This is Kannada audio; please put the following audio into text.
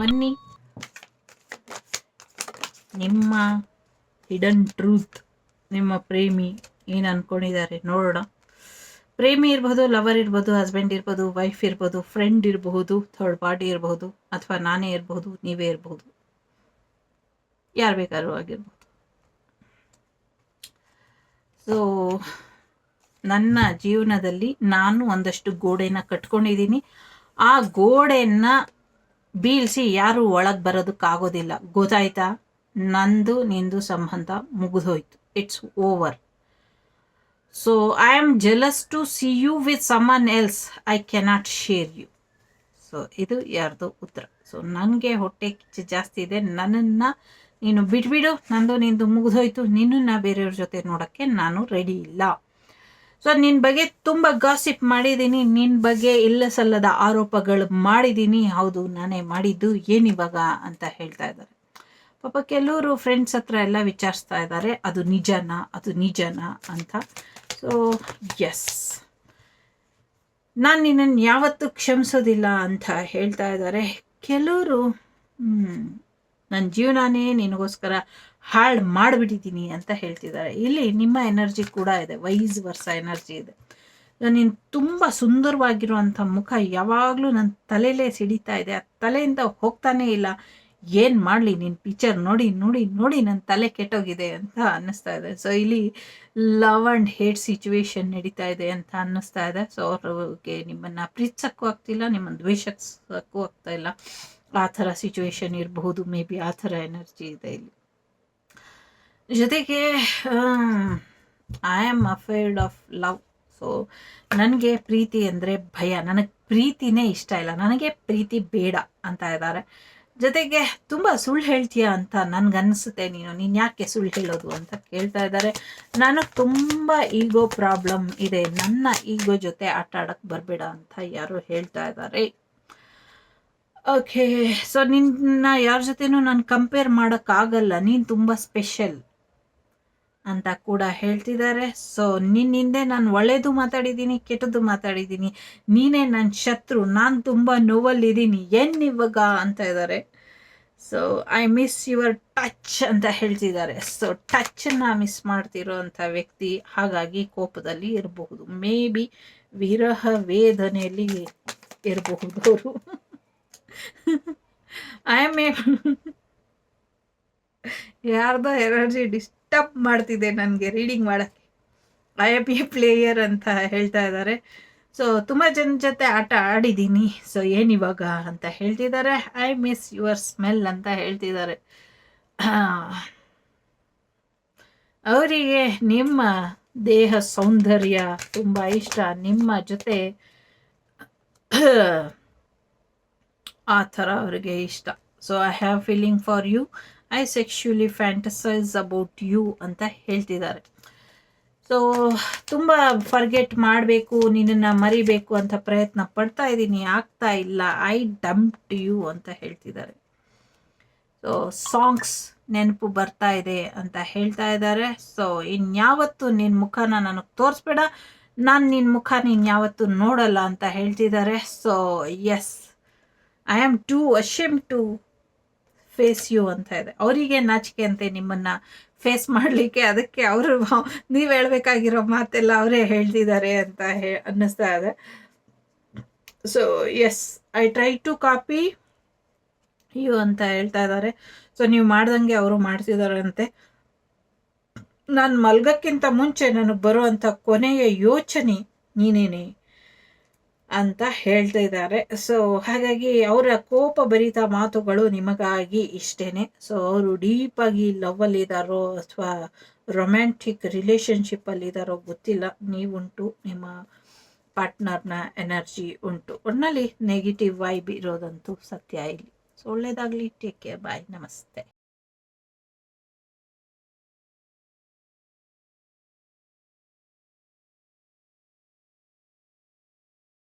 ಬನ್ನಿ ನಿಮ್ಮ ಹಿಡನ್ ಟ್ರೂತ್ ನಿಮ್ಮ ಪ್ರೇಮಿ ಏನು ಅನ್ಕೊಂಡಿದ್ದಾರೆ ನೋಡೋಣ. ಪ್ರೇಮಿ ಇರ್ಬೋದು ಲವರ್ ಇರ್ಬೋದು ಹಸ್ಬೆಂಡ್ ಇರ್ಬೋದು ವೈಫ್ ಇರ್ಬೋದು ಫ್ರೆಂಡ್ ಇರಬಹುದು ಥರ್ಡ್ ಪಾರ್ಟಿ ಇರಬಹುದು, ಅಥವಾ ನಾನೇ ಇರಬಹುದು, ನೀವೇ ಇರಬಹುದು. ಯಾರು ಬೇಕಾದ್ರೂ ಆಗಿರ್ಬೋದು. ಸೊ ನನ್ನ ಜೀವನದಲ್ಲಿ ನಾನು ಒಂದಷ್ಟು ಗೋಡೆನ ಕಟ್ಕೊಂಡಿದ್ದೀನಿ. ಆ ಗೋಡೆನ ಬೀಳಿಸಿ ಯಾರು ಒಳಗೆ ಬರೋದಕ್ಕಾಗೋದಿಲ್ಲ. ಗೊತ್ತಾಯ್ತಾ? ನಂದು ನಿಂದು ಸಂಬಂಧ ಮುಗಿದೋಯ್ತು it's over so I am jealous to see you with someone else I cannot share you so ಇದು ಯಾರ್ದು ಉತ್ತರ. ಸೊ ನನಗೆ ಹೊಟ್ಟೆ ಕಿಚ್ಚು ಜಾಸ್ತಿ ಇದೆ. ನನ್ನನ್ನು ನೀನು ಬಿಟ್ಬಿಡು. ನಂದು ನಿಂದು ಮುಗಿದೋಯ್ತು ನಿನ್ನನ್ನು ಬೇರೆಯವ್ರ ಜೊತೆ ನೋಡೋಕ್ಕೆ ನಾನು ರೆಡಿ ಇಲ್ಲ. ಸೊ ನಿನ್ನ ಬಗ್ಗೆ ತುಂಬ ಗಾಸಿಪ್ ಮಾಡಿದ್ದೀನಿ ನಿನ್ನ ಬಗ್ಗೆ ಇಲ್ಲ ಸಲ್ಲದ ಆರೋಪಗಳು ಮಾಡಿದ್ದೀನಿ ಹೌದು, ನಾನೇ ಮಾಡಿದ್ದು ಏನಿವಾಗ ಅಂತ ಹೇಳ್ತಾ ಇದ್ದಾರೆ. ಪಾಪ ಕೆಲವರು ಫ್ರೆಂಡ್ಸ್ ಹತ್ರ ಎಲ್ಲ ವಿಚಾರಿಸ್ತಾ ಇದ್ದಾರೆ. ಅದು ನಿಜನಾ ಅದು ನಿಜನಾ ಅಂತ. ಸೊ ಎಸ್ ನಾನು ನಿನ್ನನ್ನು ಯಾವತ್ತೂ ಕ್ಷಮಿಸೋದಿಲ್ಲ ಅಂತ ಹೇಳ್ತಾ ಇದ್ದಾರೆ. ಕೆಲವರು ನನ್ನ ಜೀವನನೇ ನಿನಗೋಸ್ಕರ ಹಾಳು ಮಾಡಿಬಿಟ್ಟಿದ್ದೀನಿ ಅಂತ ಹೇಳ್ತಿದ್ದಾರೆ. ಇಲ್ಲಿ ನಿಮ್ಮ ಎನರ್ಜಿ ಕೂಡ ಇದೆ ವೈಸ್ ವರ್ಷ ಎನರ್ಜಿ ಇದೆ. ನೀನು ತುಂಬ ಸುಂದರವಾಗಿರುವಂಥ ಮುಖ ಯಾವಾಗಲೂ ನನ್ನ ತಲೆಯಲ್ಲೇ ಸಿಡಿತಾ ಇದೆ. ಆ ತಲೆಯಿಂದ ಹೋಗ್ತಾನೇ ಇಲ್ಲ. ಏನು ಮಾಡಲಿ ನಿನ್ನ ಪಿಕ್ಚರ್ ನೋಡಿ ನೋಡಿ ನೋಡಿ ನನ್ನ ತಲೆ ಕೆಟ್ಟೋಗಿದೆ ಅಂತ ಅನ್ನಿಸ್ತಾ ಇದೆ. ಸೊ ಇಲ್ಲಿ ಲವ್ ಆ್ಯಂಡ್ ಹೇಟ್ ಸಿಚುವೇಶನ್ ನಡೀತಾ ಇದೆ ಅಂತ ಅನ್ನಿಸ್ತಾ ಇದೆ. ಸೊ ಅವ್ರಿಗೆ ನಿಮ್ಮನ್ನು ಪ್ರೀತಿಸೋಕ್ಕೂ ಆಗ್ತಿಲ್ಲ, ನಿಮ್ಮನ್ನು ದ್ವೇಷಕ್ಕೂ ಆಗ್ತಾ ಇಲ್ಲ. ಆ ಥರ ಸಿಚುವೇಶನ್ ಇರಬಹುದು ಮೇ ಬಿ ಆ ಥರ ಎನರ್ಜಿ ಇದೆ ಇಲ್ಲಿ. ಜೊತೆಗೆ I am afraid of love so ನನಗೆ ಪ್ರೀತಿ ಅಂದರೆ ಭಯ. ನನಗೆ ಪ್ರೀತಿನೇ ಇಷ್ಟ ಇಲ್ಲ. ನನಗೆ ಪ್ರೀತಿ ಬೇಡ ಅಂತ ಇದ್ದಾರೆ ಜೊತೆಗೆ ತುಂಬ ಸುಳ್ಳು ಹೇಳ್ತೀಯ ಅಂತ ನನ್ಗನ್ಸುತ್ತೆ ನೀನು. ನೀನು ಯಾಕೆ ಸುಳ್ಳು ಹೇಳೋದು ಅಂತ ಕೇಳ್ತಾ ಇದ್ದಾರೆ ನನಗೆ ತುಂಬ ಈಗೋ ಪ್ರಾಬ್ಲಮ್ ಇದೆ. ನನ್ನ ಈಗೋ ಜೊತೆ ಆಟ ಆಡೋಕ್ಕೆ ಬರಬೇಡ ಅಂತ ಯಾರು ಹೇಳ್ತಾ ಇದ್ದಾರೆ ಓಕೆ ಸೊ ನಿನ್ನ ಯಾರ ಜೊತೆನೂ ನಾನು ಕಂಪೇರ್ ಮಾಡೋಕ್ಕಾಗಲ್ಲ ನೀನು ತುಂಬ ಸ್ಪೆಷಲ್ ಅಂತ ಕೂಡ ಹೇಳ್ತಿದ್ದಾರೆ ಸೊ ನಿನ್ನಿಂದೆ ನಾನು ಒಳ್ಳೇದು ಮಾತಾಡಿದ್ದೀನಿ ಕೆಟ್ಟದ್ದು ಮಾತಾಡಿದ್ದೀನಿ ನೀನೇ ನನ್ನ ಶತ್ರು, ನಾನು ತುಂಬ ನೋವಲ್ಲಿದ್ದೀನಿ ಇವಾಗ ಅಂತ ಇದ್ದಾರೆ so I miss your touch ಅಂತ ಹೇಳ್ತಿದ್ದಾರೆ ಸೊ ಟಚ್ನ ಮಿಸ್ ಮಾಡ್ತಿರೋ ಅಂಥ ವ್ಯಕ್ತಿ ಹಾಗಾಗಿ ಕೋಪದಲ್ಲಿ ಇರಬಹುದು. ಮೇ ಬಿ ವಿರಹ ವೇದನೆಯಲ್ಲಿ ಇರಬಹುದು ಐ ಆಮ್ ಎ ಯಾರ್ದೋ ಎನರ್ಜಿ ಡಿಸ್ಟರ್ಬ್ ಮಾಡ್ತಿದೆ ನನಗೆ ರೀಡಿಂಗ್ ಮಾಡೋಕ್ಕೆ. ಐ ಎ ಪಿ ಪ್ಲೇಯರ್ ಅಂತ ಹೇಳ್ತಾ ಇದ್ದಾರೆ. ಸೊ ತುಂಬ ಜನ ಜೊತೆ ಆಟ ಆಡಿದ್ದೀನಿ. ಸೊ ಏನಿವಾಗ ಅಂತ ಹೇಳ್ತಿದ್ದಾರೆ. ಐ ಮಿಸ್ ಯುವರ್ ಸ್ಮೆಲ್ ಅಂತ ಹೇಳ್ತಿದ್ದಾರೆ. ಅವರಿಗೆ ನಿಮ್ಮ ದೇಹ ಸೌಂದರ್ಯ ತುಂಬ ಇಷ್ಟ. ನಿಮ್ಮ ಜೊತೆ ಆ ಥರ ಅವರಿಗೆ ಇಷ್ಟ. So I have feeling for you I sexually fantasise about you ಅಂತ ಹೇಳ್ತಿದ್ದಾರೆ. ಸೊ ತುಂಬ ಫರ್ಗೆಟ್ ಮಾಡಬೇಕು, ನಿನ್ನನ್ನು ಮರಿಬೇಕು ಅಂತ ಪ್ರಯತ್ನ ಪಡ್ತಾ ಇದ್ದೀನಿ, ಆಗ್ತಾ ಇಲ್ಲ ಐ ಡಂಪ್ಡ್ ಯು ಅಂತ ಹೇಳ್ತಿದ್ದಾರೆ. ಸೊ ಸಾಂಗ್ಸ್ ನೆನಪು ಬರ್ತಾ ಇದೆ ಅಂತ ಹೇಳ್ತಾ ಇದ್ದಾರೆ. ಸೊ ಇನ್ಯಾವತ್ತು ನಿನ್ನ ಮುಖನ ನನಗೆ ತೋರಿಸ್ಬೇಡ, ನಾನು ನಿನ್ನ ಮುಖ ನೀನು ಯಾವತ್ತು ನೋಡಲ್ಲ ಅಂತ ಹೇಳ್ತಿದ್ದಾರೆ. So yes I am too ashamed to face you ಅಂತ ಇದೆ. ಅವರಿಗೆ ನಾಚಿಕೆ ಅಂತೆ ನಿಮ್ಮನ್ನು ಫೇಸ್ ಮಾಡಲಿಕ್ಕೆ. ಅದಕ್ಕೆ ಅವರು ನೀವು ಹೇಳಬೇಕಾಗಿರೋ ಮಾತೆಲ್ಲ ಅವರೇ ಹೇಳ್ತಿದ್ದಾರೆ ಅಂತ ಹೇ ಅನ್ನಿಸ್ತಾ ಇದೆ. So yes I try to copy you ಅಂತ ಹೇಳ್ತಾ ಇದ್ದಾರೆ. ಸೊ ನೀವು ಮಾಡ್ದಂಗೆ ಅವರು ಮಾಡ್ತಿದ್ದಾರಂತೆ ನಾನು ಮಲ್ಗಕ್ಕಿಂತ ಮುಂಚೆ ನನಗೆ ಬರುವಂಥ ಕೊನೆಯ ಯೋಚನೆ ನೀನೇನೆ? ಅಂತ ಹೇಳ್ತಾ ಇದ್ದಾರೆ. ಸೊ ಹಾಗಾಗಿ ಅವರ ಕೋಪ ಭರಿತ ಮಾತುಗಳು ನಿಮಗಾಗಿ ಇಷ್ಟೇನೆ. ಸೊ ಅವರು ಡೀಪಾಗಿ ಲವ್ವಲ್ಲಿದ್ದಾರೋ ಅಥವಾ ರೊಮ್ಯಾಂಟಿಕ್ ರಿಲೇಷನ್ಶಿಪ್ಪಲ್ಲಿದ್ದಾರೋ ಗೊತ್ತಿಲ್ಲ. ನೀವುಂಟು, ನಿಮ್ಮ ಪಾರ್ಟ್ನರ್ನ ಎನರ್ಜಿ ಉಂಟು. ಒಟ್ಟಿನಲ್ಲಿ ನೆಗೆಟಿವ್ ವೈಬ್ ಇರೋದಂತೂ ಸತ್ಯ ಇಲ್ಲಿ. ಸೊ ಒಳ್ಳೇದಾಗಲಿ. ಟೇಕ್ ಕೇರ್ ಬಾಯ್ ನಮಸ್ತೆ.